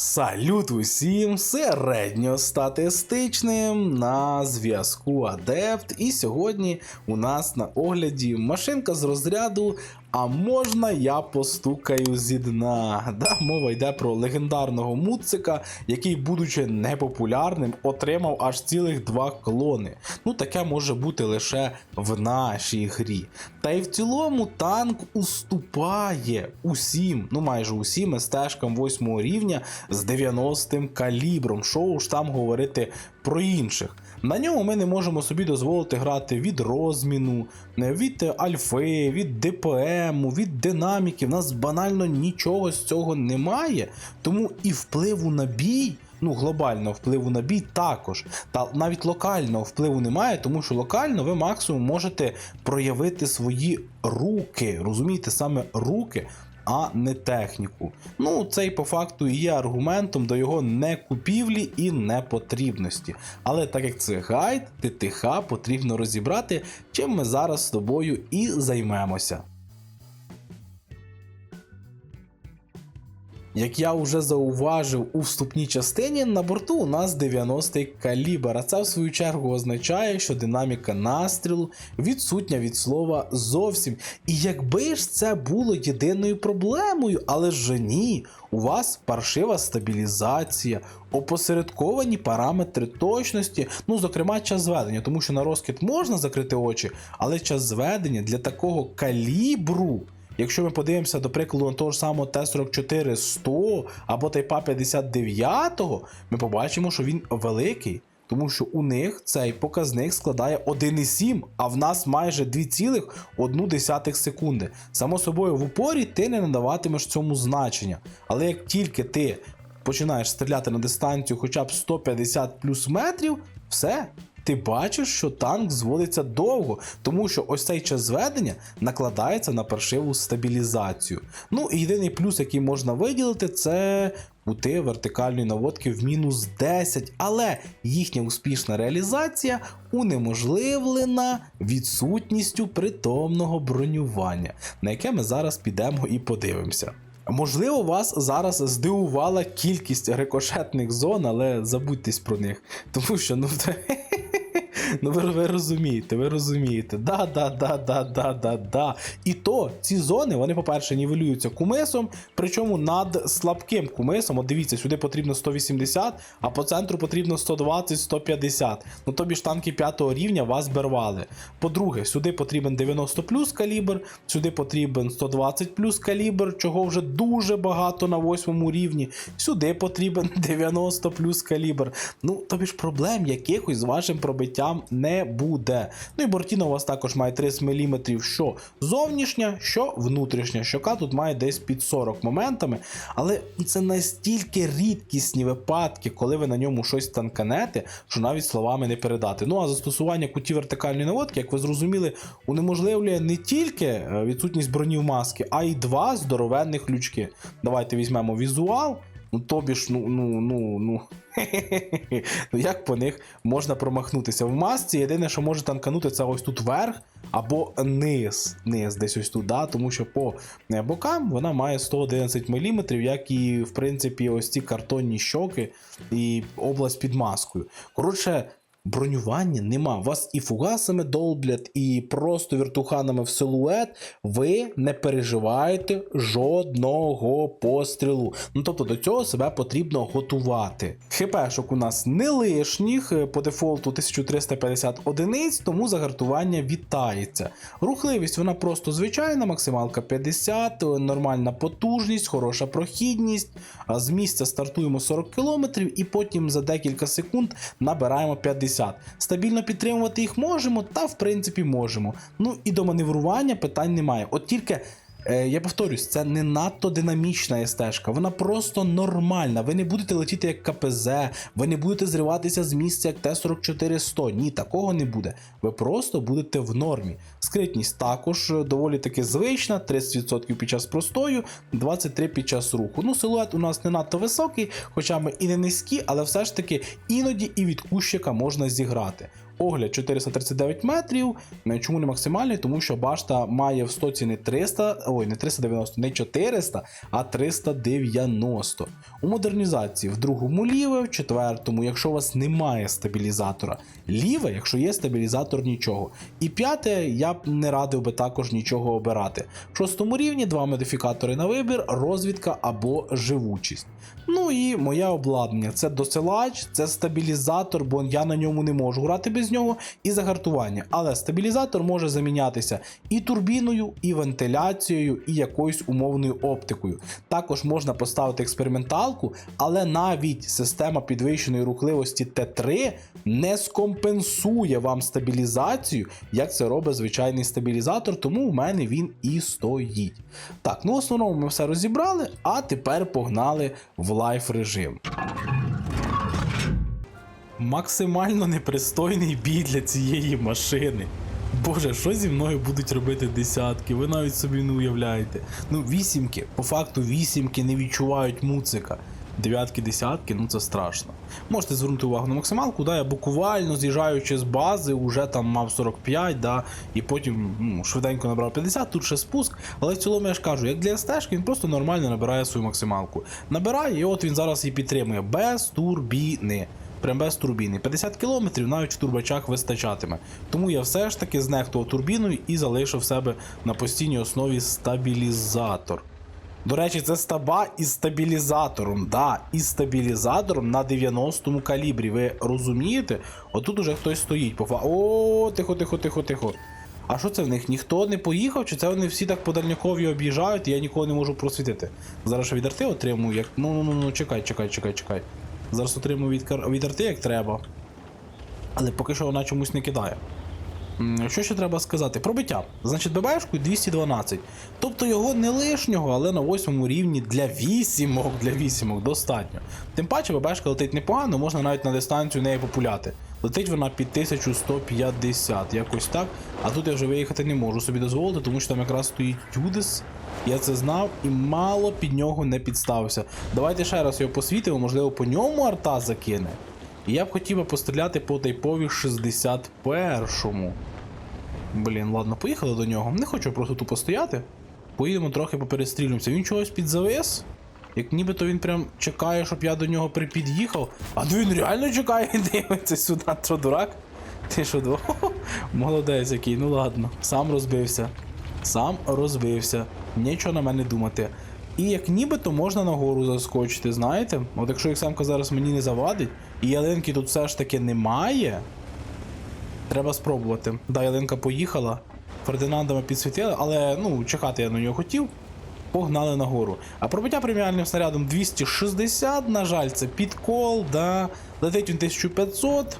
Салют усім середньостатистичним на зв'язку Адепт. І сьогодні у нас на огляді машинка з розряду. А можна я постукаю зі дна? Да, мова йде про легендарного муцика, який, будучи непопулярним, отримав аж цілих два клони. Ну, таке може бути лише в нашій грі. Та й в цілому танк уступає усім, ну майже усім стежкам 8 рівня з 90-м калібром. Що ж там говорити про інших. На ньому ми не можемо собі дозволити грати від розміну, від альфи, від ДПМ, від динаміки. В нас банально нічого з цього немає. Тому і впливу на бій. Ну, глобального впливу на бій також. Та навіть локального впливу немає, тому що локально ви максимум можете проявити свої руки. Розумієте, саме руки, а не техніку. Ну, це й по факту і є аргументом до його некупівлі і непотрібності. Але так як це гайд, ТТХ потрібно розібрати, чим ми зараз з тобою і займемося. Як я вже зауважив у вступній частині, на борту у нас 90-й калібр, а це в свою чергу означає, що динаміка настрілу відсутня від слова зовсім. І якби ж це було єдиною проблемою, але ж ні, у вас паршива стабілізація, опосередковані параметри точності, ну, зокрема, час зведення, тому що на розкид можна закрити очі, але час зведення для такого калібру. Якщо ми подивимося, до прикладу, на того ж самого Т-44 100 або Тайпа 59, ми побачимо, що він великий. Тому що у них цей показник складає 1,7, а в нас майже 2,1 секунди. Само собою, в упорі ти не надаватимеш цьому значення. Але як тільки ти починаєш стріляти на дистанцію хоча б 150 плюс метрів, все, ти бачиш, що танк зводиться довго, тому що ось цей час зведення накладається на паршиву стабілізацію. Ну і єдиний плюс, який можна виділити, це кути вертикальної наводки в мінус 10, але їхня успішна реалізація унеможливлена відсутністю притомного бронювання, на яке ми зараз підемо і подивимося. Можливо, вас зараз здивувала кількість рикошетних зон, але забудьтесь про них. Тому що, ну, ну ви, ви розумієте, ви розумієте. Да, да, да, да, да, да, да. І то ці зони, вони, по-перше, нівелюються кумисом, причому над слабким кумисом. От дивіться, сюди потрібно 180, а по центру потрібно 120-150. Ну тобі ж танки 5 рівня вас бервали. По-друге, сюди потрібен 90 плюс калібр, сюди потрібен 120 плюс калібр, чого вже дуже багато на 8 рівні. Сюди потрібен 90 плюс калібр. Ну, тобі ж проблем якихось з вашим пробиттям не буде. Ну і Бортіна у вас також має 30 мм, що зовнішня, що внутрішня. Щока тут має десь під 40 моментами. Але це настільки рідкісні випадки, коли ви на ньому щось танканете, що навіть словами не передати. Ну а застосування куті вертикальної наводки, як ви зрозуміли, унеможливлює не тільки е, відсутність бронів маски, а й два здоровенних лючки. Давайте візьмемо візуал. Ну, тобі ж, ну, ну, ну, ну. ну як по них можна промахнутися? В масці єдине, що може танканути, це ось тут верх або низ. Низ десь ось тут, да? тому що по е, бокам вона має 111 мм, як і, в принципі, ось ці картонні щоки і область під маскою. Коротше. Бронювання нема. Вас і фугасами долблять, і просто віртуханами в силует. Ви не переживаєте жодного пострілу. Ну тобто до цього себе потрібно готувати. ХПшок у нас не лишніх, по дефолту 1350 одиниць, тому загартування вітається. Рухливість вона просто звичайна, максималка 50, е, нормальна потужність, хороша прохідність. З місця стартуємо 40 км і потім за декілька секунд набираємо 50. Стабільно підтримувати їх можемо, та в принципі можемо. Ну і до маневрування питань немає. От тільки. Е, Я повторюсь, це не надто динамічна естежка, вона просто нормальна. Ви не будете летіти як КПЗ, ви не будете зриватися з місця як Т-44-100. Ні, такого не буде. Ви просто будете в нормі. Скритність також е, доволі таки звична, 30% під час простою, 23% під час руху. Ну, силует у нас не надто високий, хоча ми і не низькі, але все ж таки іноді і від кущика можна зіграти. Огляд 439 метрів. Чому не максимальний? Тому що башта має в стоці не 300, ой, не 390, не 400, а 390. У модернізації в другому ліве, в четвертому, якщо у вас немає стабілізатора. Ліве, якщо є стабілізатор, нічого. І п'яте, я б не радив би також нічого обирати. В шостому рівні два модифікатори на вибір: розвідка або живучість. Ну і моє обладнання це досилач, це стабілізатор, бо я на ньому не можу грати без нього, і загартування. Але стабілізатор може замінятися і турбіною, і вентиляцією, і якоюсь умовною оптикою. Також можна поставити експерименталку, але навіть система підвищеної рухливості Т3 не скомпенсує вам стабілізацію, як це робить звичайний стабілізатор, тому в мене він і стоїть. Так, ну в основному ми все розібрали, а тепер погнали в лайф режим. Максимально непристойний бій для цієї машини. Боже, що зі мною будуть робити десятки? Ви навіть собі не уявляєте. Ну, вісімки, по факту вісімки не відчувають муцика. Дев'ятки, десятки, ну це страшно. Можете звернути увагу на максималку, да, я буквально з'їжджаючи з бази, вже там мав 45, да, і потім ну, швиденько набрав 50, тут ще спуск. Але в цілому я ж кажу, як для СТ, він просто нормально набирає свою максималку. Набирає, і от він зараз її підтримує без турбіни. Прям без турбіни. 50 км навіть в турбачах вистачатиме. Тому я все ж таки знехтував турбіною і залишив себе на постійній основі стабілізатор. До речі, це стаба із стабілізатором. Да, із стабілізатором на 90-му калібрі. Ви розумієте? Отут уже хтось стоїть. По фа... О, тихо, тихо, тихо, тихо. А що це в них? Ніхто не поїхав, чи це вони всі так по дальнякові об'їжджають, і я нікого не можу просвітити. Зараз ще від отримую, як. Ну ну ну ну чекай, чекай, чекай, чекай. Зараз отримую від, від арти як треба. Але поки що вона чомусь не кидає. Що ще треба сказати? Пробиття. Значить, ББшку 212. Тобто його не лишнього, але на восьмому рівні для вісімок, для вісімок достатньо. Тим паче ББшка летить непогано, можна навіть на дистанцію неї популяти. Летить вона під 1150, якось так. А тут я вже виїхати не можу собі дозволити, тому що там якраз стоїть Юдис. Я це знав і мало під нього не підставився. Давайте ще раз його посвітимо, можливо, по ньому арта закине. І я б хотів би постріляти по тайпові 61-му. Блін, ладно, поїхали до нього. Не хочу просто тупо стояти. Поїдемо трохи поперестрілюємося. Він чогось підзавис. Як нібито він прям чекає, щоб я до нього припід'їхав. А ну він реально чекає і дивиться сюди, що дурак? Ти що, дво? Молодець який, ну ладно, сам розбився. Сам розбився. Нічого на мене думати. І як нібито можна нагору заскочити, знаєте? От якщо Іксамка зараз мені не завадить, і ялинки тут все ж таки немає. Треба спробувати. Да, ялинка поїхала. Фердинанда ми підсвітили, але ну, чекати я на нього хотів. Погнали нагору. А пробиття преміальним снарядом 260, на жаль, це підкол, да. Летить він 1500.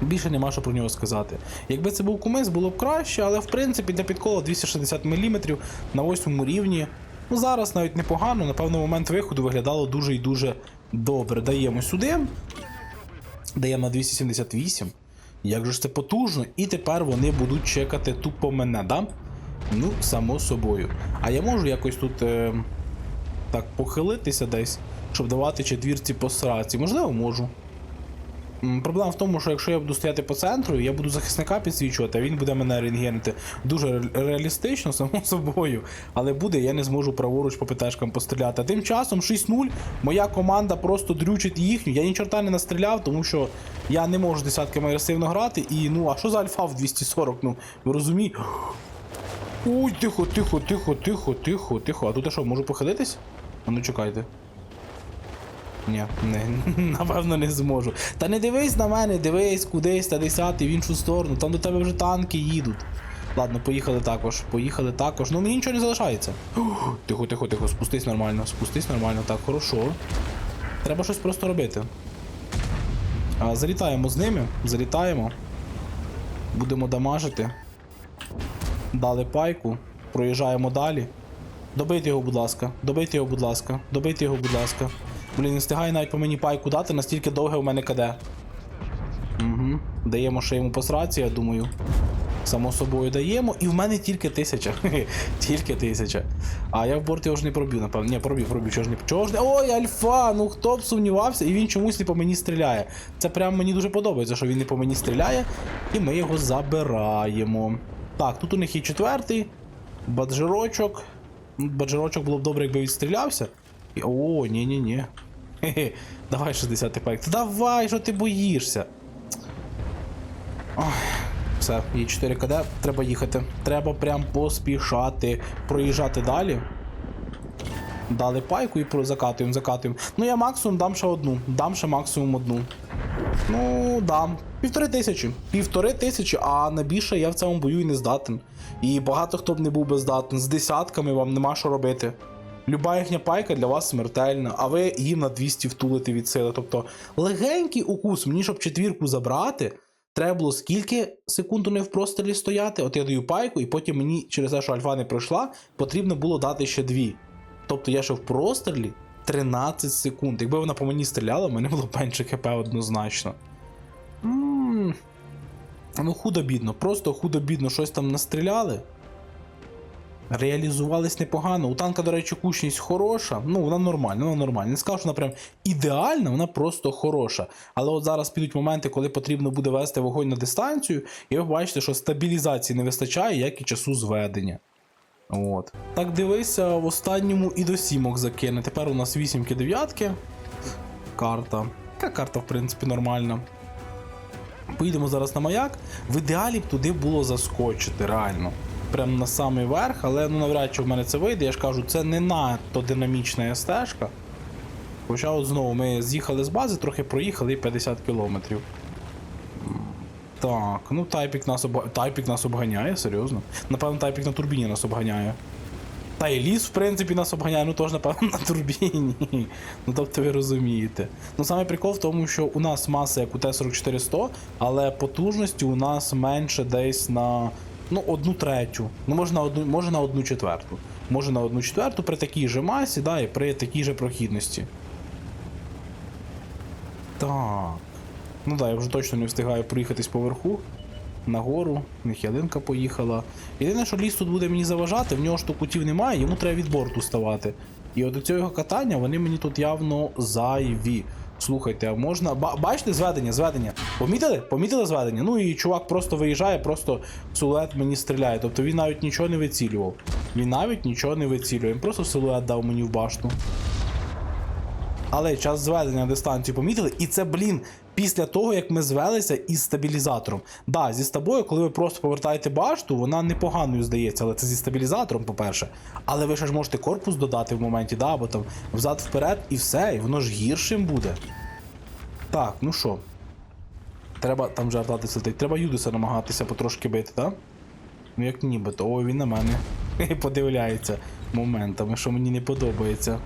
Більше нема що про нього сказати. Якби це був кумис, було б краще, але в принципі для підкола 260 мм на 8 рівні. Ну зараз навіть непогано, на певний момент виходу виглядало дуже і дуже добре. Даємо сюди. Даємо на 278. Як же ж це потужно, і тепер вони будуть чекати тупо мене, да? Ну, само собою. А я можу якось тут е, так похилитися десь, щоб давати четвірці по сраці. Можливо, можу. Проблема в тому, що якщо я буду стояти по центру, я буду захисника підсвічувати, а він буде мене рентгенити дуже реалістично, само собою. Але буде, я не зможу праворуч по ПТшкам постріляти. А тим часом 6-0, моя команда просто дрючить їхню. Я ні чорта не настріляв, тому що я не можу десятками агресивно грати. І ну, а що за альфа в 240? Ну, ви розумієте? Ой, тихо, тихо, тихо, тихо, тихо, тихо. А тут я що, можу похилитись? А ну чекайте. Ні, не, напевно не зможу. Та не дивись на мене, дивись кудись та десятий в іншу сторону, там до тебе вже танки їдуть. Ладно, поїхали також, поїхали також. Ну мені нічого не залишається. Тихо, тихо, тихо, спустись нормально, спустись нормально, так, хорошо. Треба щось просто робити. А, залітаємо з ними, залітаємо. Будемо дамажити. Дали пайку, проїжджаємо далі. Добийте його, будь ласка. Добийте його, будь ласка. Добийте його, будь ласка. Блін, не встигає навіть по мені пайку дати, настільки довге у мене КД. Угу. Даємо ще йому по сраці, я думаю. Само собою даємо, і в мене тільки тисяча. Тільки тисяча. А я в борт його ж не проб'ю, напевно. Ні, проб'ю, проб'ю, чого ж не. Чого ж не. Ой, альфа! Ну хто б сумнівався, і він чомусь не по мені стріляє. Це прям мені дуже подобається, що він не по мені стріляє, і ми його забираємо. Так, тут у них є четвертий. Баджирочок. Баджирочок було б добре, якби відстрілявся. О, ні-ні-ні. Хе-хе. Давай 60 пек. Та давай, що ти боїшся? Ой, все, є 4 КД, треба їхати. Треба прям поспішати. Проїжджати далі. Дали пайку і закатуємо, закатуємо. Ну я максимум дам ще одну. Дам ще максимум одну. Ну, дам. Півтори тисячі. Півтори тисячі, а на більше я в цьому бою і не здатен. І багато хто б не був би здатен. З десятками вам нема що робити. Люба їхня пайка для вас смертельна, а ви їм на 200 втулите від сили. Тобто легенький укус, мені щоб четвірку забрати, треба було скільки секунд у неї в прострілі стояти. От я даю пайку, і потім мені через те, що альфа не пройшла, потрібно було дати ще дві. Тобто я ще в прострілі 13 секунд. Якби вона по мені стріляла, в мене було менше хп однозначно. М, Ну, худо-бідно, просто худо-бідно щось там настріляли. Реалізувались непогано. У танка, до речі, кучність хороша. Ну, вона нормальна, вона нормальна. Не скажу, що вона прям ідеальна, вона просто хороша. Але от зараз підуть моменти, коли потрібно буде вести вогонь на дистанцію, і ви бачите, що стабілізації не вистачає, як і часу зведення. От. Так дивися, в останньому і до сімок закине. Тепер у нас вісімки дев'ятки. Карта. Така карта, в принципі, нормальна. Поїдемо зараз на маяк. В ідеалі б туди було заскочити, реально. Прям на самий верх, але ну навряд чи в мене це вийде. Я ж кажу, це не надто динамічна стежка. Хоча от знову ми з'їхали з бази, трохи проїхали і 50 кілометрів. Так, ну тайпік нас об... тайпік нас обганяє, серйозно. Напевно, тайпік на турбіні нас обганяє. Та і ліс, в принципі, нас обганяє, ну теж, напевно, на турбіні. Ну тобто ви розумієте. Ну саме прикол в тому, що у нас маса як у Т-44-100, але потужності у нас менше десь на ну, одну третю. Ну, може на одну, може на одну четверту. Може на одну четверту при такій же масі, да, і при такій же прохідності. Так. Ну так, я вже точно не встигаю проїхатись поверху. Нагору, в них ялинка поїхала. Єдине, що ліс тут буде мені заважати, в нього ж кутів немає, йому треба від борту ставати. І от до цього катання вони мені тут явно зайві. Слухайте, а можна. Ба- бачите зведення, зведення. Помітили? Помітили зведення? Ну і чувак просто виїжджає, просто силует мені стріляє. Тобто він навіть нічого не вицілював. Він навіть нічого не вицілює. Він просто силует дав мені в башту. Але час зведення дистанції помітили, і це, блін, після того, як ми звелися із стабілізатором. Да, зі стабою, коли ви просто повертаєте башту, вона непоганою здається, але це зі стабілізатором, по-перше. Але ви ще ж можете корпус додати в моменті, да, або там взад вперед і все, і воно ж гіршим буде. Так, ну що. Треба там вже вертатися летить. Треба Юдиса намагатися потрошки бити, так? Ну як нібито. Ой, він на мене подивляється моментами, що мені не подобається.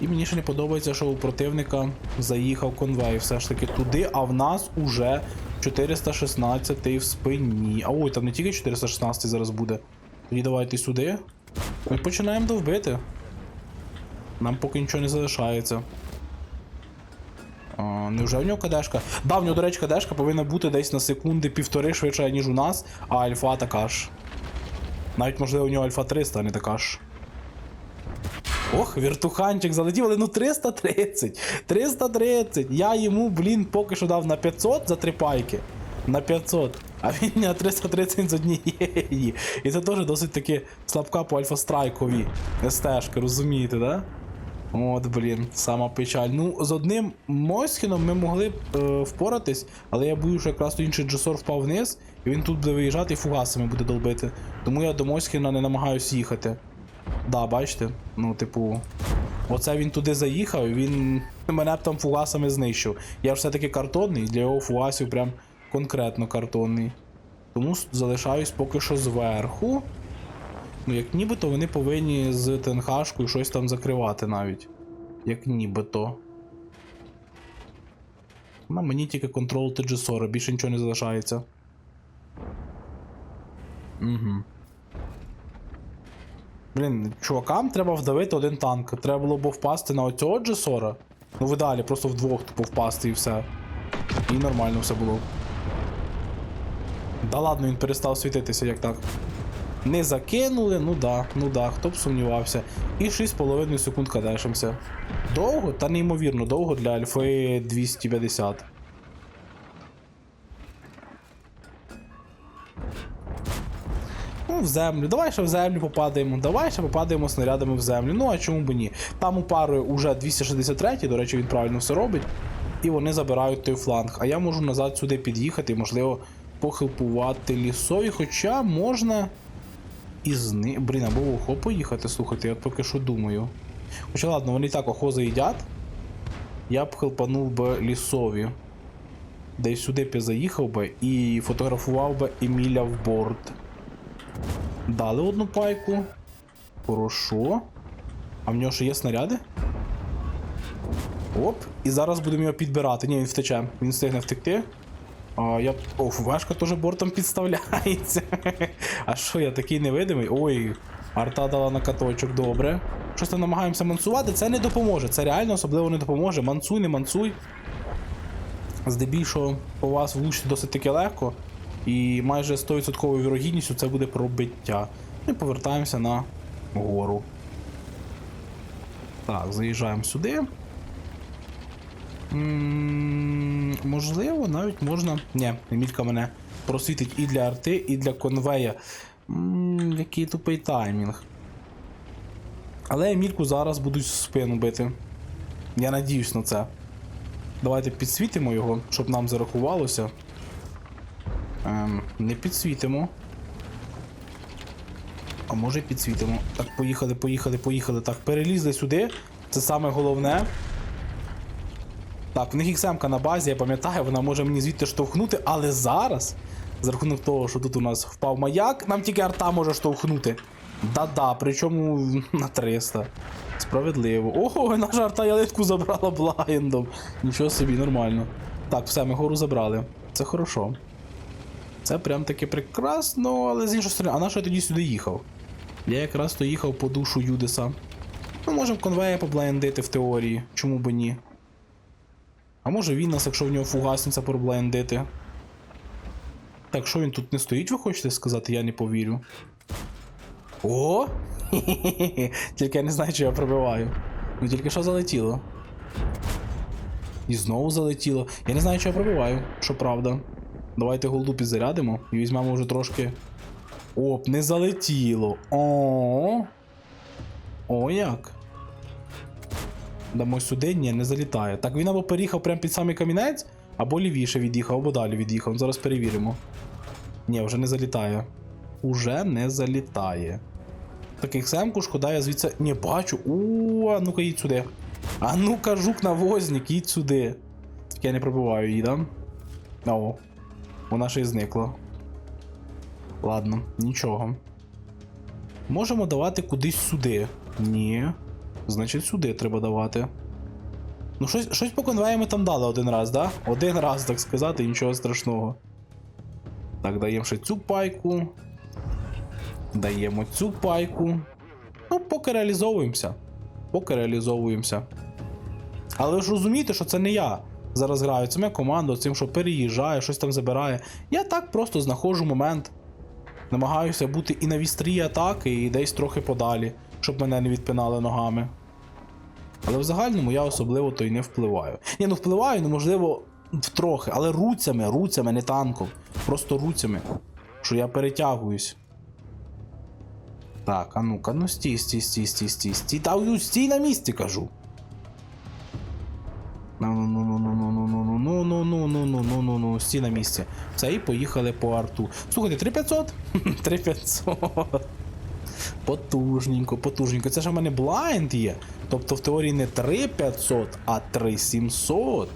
І мені ще не подобається, що у противника заїхав конвей все ж таки туди, а в нас уже 416 в спині. А ой, там не тільки 416 зараз буде. Тоді давайте сюди. Ми починаємо довбити. Нам поки нічого не залишається. А, невже в нього кадешка? Да, в нього, до речі, кадешка повинна бути десь на секунди півтори швидше, ніж у нас, а альфа така ж. Навіть можливо у нього альфа 300, а не така ж. Ох, віртуханчик залетів, але ну 330. 330. Я йому, блін, поки що дав на 500 за три пайки. На 500. А він на 330 з однієї. І це теж досить таки слабка по альфа-страйкові стежка, розумієте, да? От, блін, сама печаль. Ну, з одним Мосхіном ми могли б е, впоратись, але я боюсь, що якраз інший Джесор впав вниз, і він тут буде виїжджати і фугасами буде долбити. Тому я до Мосхіна не намагаюсь їхати. Да, бачите? Ну, типу. Оце він туди заїхав, він мене б там фугасами знищив. Я ж все-таки картонний, для його фугасів прям конкретно картонний. Тому залишаюсь поки що зверху. Ну, як нібито вони повинні з ТНХшкою щось там закривати навіть. Як нібито. На мені тільки контрол TG40, більше нічого не залишається. Угу. Блін, чувакам треба вдавити один танк. Треба було б впасти на оцього Джесора. Ну в ідеалі, просто вдвох тупо впасти і все. І нормально все було. Та ладно, він перестав світитися, як так. Не закинули, ну да, ну да, хто б сумнівався. І 6,5 секунд кадешимося. Довго? Та неймовірно, довго для альфи 250. Ну, в землю. Давай ще в землю попадаємо. Давай ще попадаємо снарядами в землю. Ну а чому б ні? Там у пари уже 263, до речі, він правильно все робить. І вони забирають той фланг. А я можу назад сюди під'їхати і, можливо, похилпувати лісові, хоча можна. Із ни... Блін, або охо поїхати, слухайте, я поки що думаю. Хоча ладно, вони і так охози їдять. Я б хелпанув би лісові. Десь сюди б я заїхав би і фотографував би Еміля в борт. Дали одну пайку. Хорошо. А в нього ще є снаряди? Оп, і зараз будемо його підбирати. Ні, він втече. Він встигне втекти. А, я... О, фуешка теж бортом підставляється. А що, я такий невидимий? Ой, арта дала на каточок, добре. Щось там намагаємося мансувати, це не допоможе. Це реально особливо не допоможе. Мансуй, не мансуй. Здебільшого по вас влучити досить таки легко. І майже 100% вірогідністю це буде пробиття. І повертаємося на гору. Так, заїжджаємо сюди. М, Можливо, навіть можна. Ні, Емілька мене просвітить і для арти, і для конвея. М, Який тупий таймінг. Але Емільку зараз будуть в спину бити. Я надіюсь на це. Давайте підсвітимо його, щоб нам зарахувалося. Ем, не підсвітимо. А може підсвітимо. Так, поїхали, поїхали, поїхали. Так, перелізли сюди. Це саме головне. Так, в них іксемка на базі, я пам'ятаю, вона може мені звідти штовхнути, але зараз, за рахунок того, що тут у нас впав маяк, нам тільки арта може штовхнути. Да-да, причому на 300. Справедливо. Ого, наша арта ялинку забрала блайндом. Нічого собі, нормально. Так, все, ми гору забрали. Це хорошо. Це прям таки прекрасно, але з іншої сторони, а на що я тоді сюди їхав? Я якраз то їхав по душу Юдеса. Ми можемо конвея поблендити в теорії, чому би ні. А може він нас, якщо в нього фугасниця проблендити. Так, що він тут не стоїть, ви хочете сказати, я не повірю. О! Тільки я не знаю, чи я пробиваю. Ну тільки що залетіло. І знову залетіло. Я не знаю, чи я пробиваю, що правда. Давайте голду підзарядимо і візьмемо вже трошки. Оп, не залетіло. О. О, як? Дамо сюди, ні, не залітає. Так він або переїхав прямо під самий камінець, або лівіше від'їхав, або далі від'їхав. Зараз перевіримо. Ні, вже не залітає. Уже не залітає. Таких семку шкода, я звідси. Не бачу. У, а ну-ка їдь сюди. А ну-ка, жук навозник, їдь сюди. Так я не пробиваю її, да? О, вона ще й зникла. Ладно, нічого. Можемо давати кудись сюди. Ні. Значить, сюди треба давати. Ну, щось, щось по конвею ми там дали один раз, да? Один раз, так сказати, нічого страшного. Так, даємо ще цю пайку. Даємо цю пайку. Ну, поки реалізовуємося. Поки реалізовуємося. Але ж розумієте, що це не я зараз граю. Це моя команда, цим, що переїжджає, щось там забирає. Я так просто знаходжу момент. Намагаюся бути і на вістрі атаки, і десь трохи подалі, щоб мене не відпинали ногами. Але в загальному я особливо то й не впливаю. Ні, ну впливаю, ну можливо, трохи, але руцями, руцями, не танком. Просто руцями. Що я перетягуюсь. Так, а ну-ка, ну стій, стій, стій, стій, стій, стій. Та стій на місці, кажу. Ну, ну, ну, ну, ну, ну, ну, ну, на місці. Все, і поїхали по арту. Слухайте, 3500? 3500. Потужненько, потужненько. Це ж у мене блайнд є. Тобто в теорії не 3500, а 3700.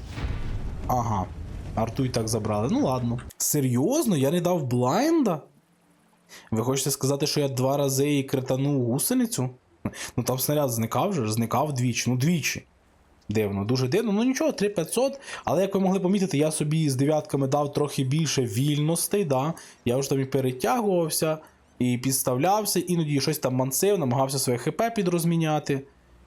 Ага. Арту і так забрали. Ну ладно. Серйозно, я не дав блайнда? Ви хочете сказати, що я два рази і кританув гусеницю? Ну там снаряд зникав вже. зникав двічі. Ну двічі. Дивно, дуже дивно. Ну нічого, 3500. Але як ви могли помітити, я собі з дев'ятками дав трохи більше вільностей. да? Я вже там і перетягувався, і підставлявся, іноді щось там мансив, намагався своє ХП підрозміняти.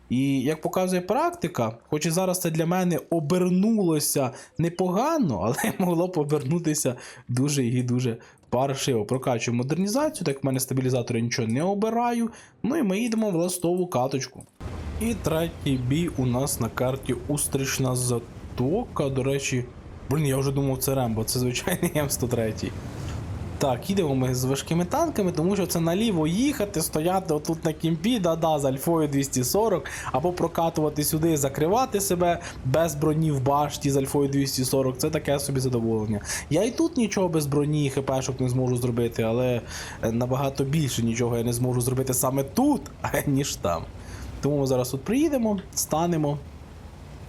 І як показує практика, хоч і зараз це для мене обернулося непогано, але могло б обернутися дуже і дуже паршиво прокачую модернізацію, так в мене стабілізатор я нічого не обираю. Ну і ми їдемо в ластову каточку. І третій бій у нас на карті Устрічна затока. До речі, блін, я вже думав, це Рембо, це звичайний М103. Так, їдемо ми з важкими танками, тому що це наліво їхати, стояти отут на кімпі, да-да, з Альфою 240, або прокатувати сюди, закривати себе без броні в башті з Альфою 240. Це таке собі задоволення. Я і тут нічого без броні і хпшок не зможу зробити, але е, набагато більше нічого я не зможу зробити саме тут, ніж там. Тому ми зараз тут приїдемо, станемо.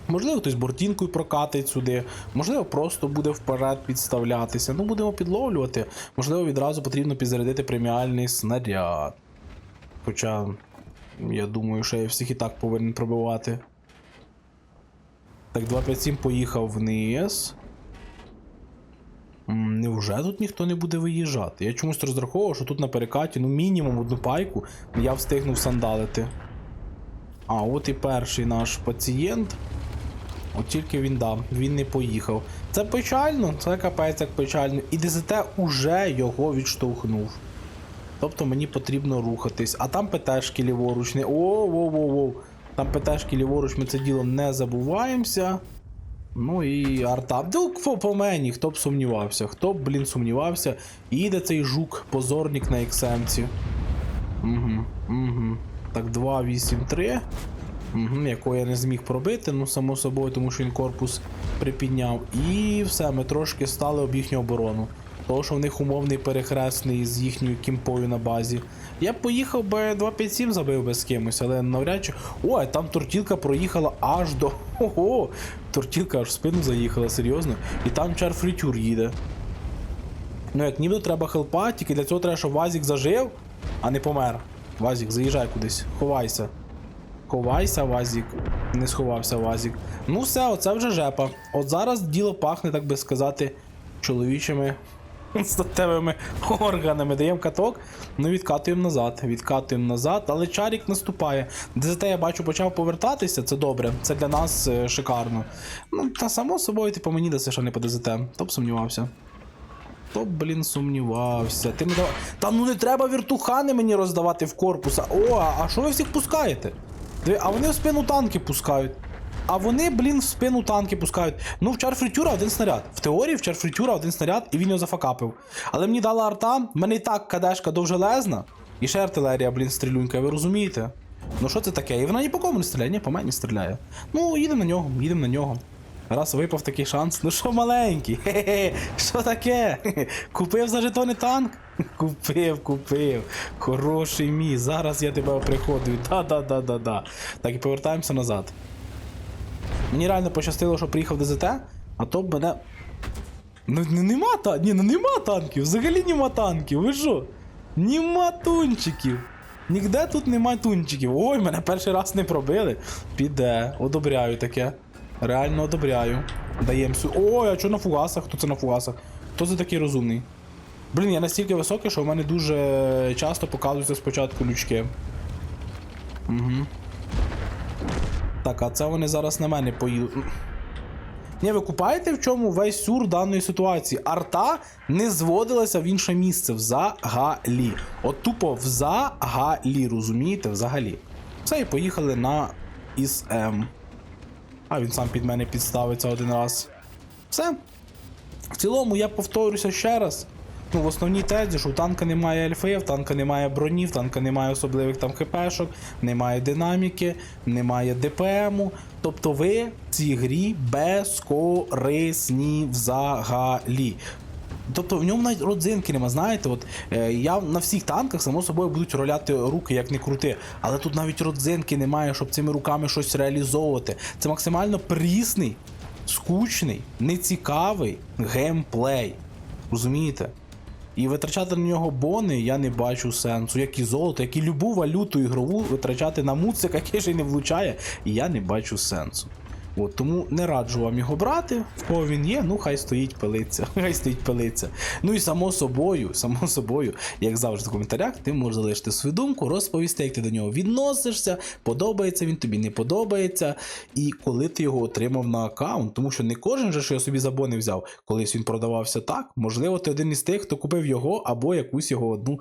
Можливо, хтось бортінкою прокатить сюди, можливо, просто буде вперед підставлятися. Ну, будемо підловлювати. Можливо, відразу потрібно підзарядити преміальний снаряд. Хоча, я думаю, що я всіх і так повинен пробивати. Так, 257 поїхав вниз. Невже тут ніхто не буде виїжджати? Я чомусь розраховував, що тут на перекаті, ну, мінімум одну пайку я встигнув сандалити. А, от і перший наш пацієнт. От тільки він дав, він не поїхав. Це печально, це капець як печально. І ДЗТ уже його відштовхнув. Тобто мені потрібно рухатись. А там ПТшки ліворуч не. О, воу, воу, воу. Там ПТшки ліворуч, ми це діло не забуваємося. Ну і арта. Дук по мені, хто б сумнівався, хто б, блін, сумнівався. Їде цей жук, позорник на ексемці. Угу, угу. Так, 2, 8, 3. Угу, якого я не зміг пробити, ну само собою, тому що він корпус припідняв. І все, ми трошки стали об їхню оборону. Того, що в них умовний перехресний з їхньою кімпою на базі. Я б поїхав би 257 забив би з кимось, але навряд чи. Ой, там тортілка проїхала аж до. Ого! Тортілка аж в спину заїхала, серйозно. І там чар фритюр їде. Ну, як ніби треба хелпа, тільки для цього треба, щоб Вазік зажив, а не помер. Вазік, заїжджай кудись, ховайся. Ховайся, Вазік. Не сховався Вазік. Ну все, оце вже жепа. От зараз діло пахне, так би сказати, чоловічими статевими органами. Даємо каток, ну відкатуємо назад. Відкатуємо назад, але чарік наступає. ДЗТ я бачу, почав повертатися, це добре. Це для нас е, шикарно. Ну, та само собою, типу, мені даси, що не по ДЗТ. Хто б сумнівався. Хто блін, сумнівався. Ти не дав... Та ну не треба віртухани мені роздавати в корпус. О, а- що ви всіх пускаєте? Диви, А вони в спину танки пускають. А вони, блін, в спину танки пускають. Ну, в чарфритюра один снаряд. В теорії в чарфритюра один снаряд, і він його зафакапив. Але мені дала арта, в мене і так кадешка довжелезна, і ще артилерія, блін, стрілюнька, ви розумієте? Ну що це таке? І вона ні по кому не стріляє, ні, по мені стріляє. Ну, їдемо на нього, їдемо на нього. Раз випав такий шанс. Ну що маленький? Хе-хе, що таке? Купив за жетони танк? Купив, купив. Хороший мій. Зараз я тебе оприходую. Да-да-да-да-да. Так і повертаємося назад. Мені реально пощастило, що приїхав ДЗТ, а то б мене. Ну нема та... Ні, ну нема танків, взагалі нема танків, ви що? Нема тунчиків. Нігде тут нема тунчиків. Ой, мене перший раз не пробили. Піде, одобряю таке. Реально одобряю. Даєм сю. Ой, а що на фугасах? Хто це на фугасах? Хто це такий розумний? Блін, я настільки високий, що в мене дуже часто показуються спочатку лючки. Угу. Так, а це вони зараз на мене поїдуть. Ні, ви купаєте в чому весь сюр даної ситуації? Арта не зводилася в інше місце взагалі. От тупо взагалі, розумієте? Взагалі. Все, і поїхали на ІСМ. А він сам під мене підставиться один раз. Все. В цілому я повторюся ще раз. Ну, в основній тезі, що у танка немає альфи, в танка немає броні, в танка немає особливих там хпшок, немає динаміки, немає ДПМу. Тобто ви в цій грі безкорисні взагалі. Тобто в ньому навіть родзинки нема, знаєте, от е, я на всіх танках, само собою, будуть роляти руки, як не крути. Але тут навіть родзинки немає, щоб цими руками щось реалізовувати. Це максимально прісний, скучний, нецікавий геймплей. Розумієте? І витрачати на нього бони я не бачу сенсу. Як і золото, як і любу валюту ігрову витрачати на муцика, який ще й не влучає, я не бачу сенсу. От, тому не раджу вам його брати. В кого він є, ну хай стоїть пилиться. Хай стоїть пилиться. Ну і само собою, само собою, як завжди в коментарях, ти можеш залишити свою думку, розповісти, як ти до нього відносишся, подобається він тобі, не подобається, і коли ти його отримав на аккаунт. Тому що не кожен же, що я собі за бони взяв, колись він продавався так. Можливо, ти один із тих, хто купив його або якусь його одну